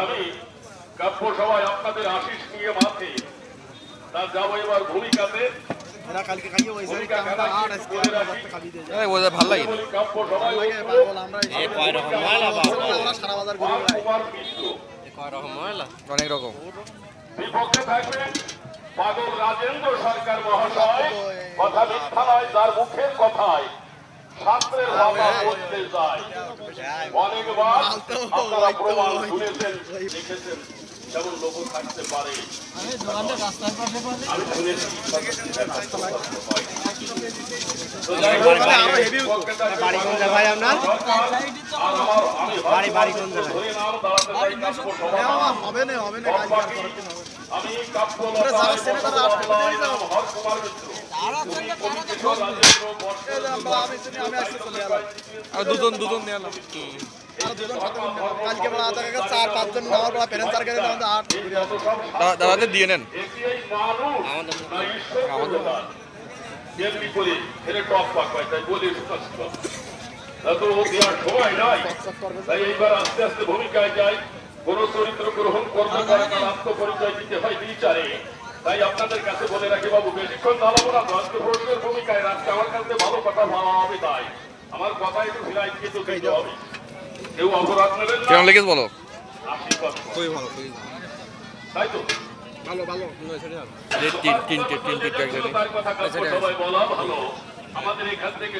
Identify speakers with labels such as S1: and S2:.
S1: আমি কাব্য সবাই আপনাদের আশিস নিয়ে মাঠে। তা যাব এবার ভূমিকাতে।
S2: এরা কালকে খাইয়ে ওই সাইড আমরা আর আজকে আমরা খাবি দিয়ে যাই
S3: এই বোঝা ভালো লাগে। না
S1: বলি কাব্য সবাই
S2: লাগে পাগল আমরা এই
S4: কয় রকম ময়লা বাবা।
S2: আমরা সারা বাজার ঘুরে বেড়াই।
S1: কুমার মিত্র।
S4: কয় রকম ময়লা?
S3: অনেক রকম।
S1: বিপক্ষে থাকবেন পাগল রাজেন্দ্র সরকার মহাশয়। কথা মিথ্যা নয় তার মুখের কথায় শাস্ত্রের ভাষা বলতে যায়। অনেকবার আপনারা প্রমাণ শুনেছেন দেখেছেন যেমন লোক থাকতে পারে। আমি শুনেছি আমি কাব্য। হর কুমার মিত্র।
S3: দুজন দুজন নিয়ে
S1: এইবার আস্তে আস্তে ভূমিকায় যাই কোন চরিত্র গ্রহণ পারে আত্মপরিচয় দিতে হয় তাই আপনাদের কাছে বলে রাখি বাবু বেশিক্ষণ দাঁড়াবো না আজকে প্রশ্নের ভূমিকায় রাখতে আমার কাছে ভালো কথা ভাবা হবে তাই আমার কথা একটু ফিরাই দিয়ে তো দিতে হবে কেউ অপরাধ নেবেন
S3: কেমন লেগেছে বলো।
S2: খুবই ভালো খুবই
S1: তাই তো
S2: ভালো ভালো
S3: তিন তিনটে তিনটে
S1: কথা সবাই বলা ভালো আমাদের এখান থেকে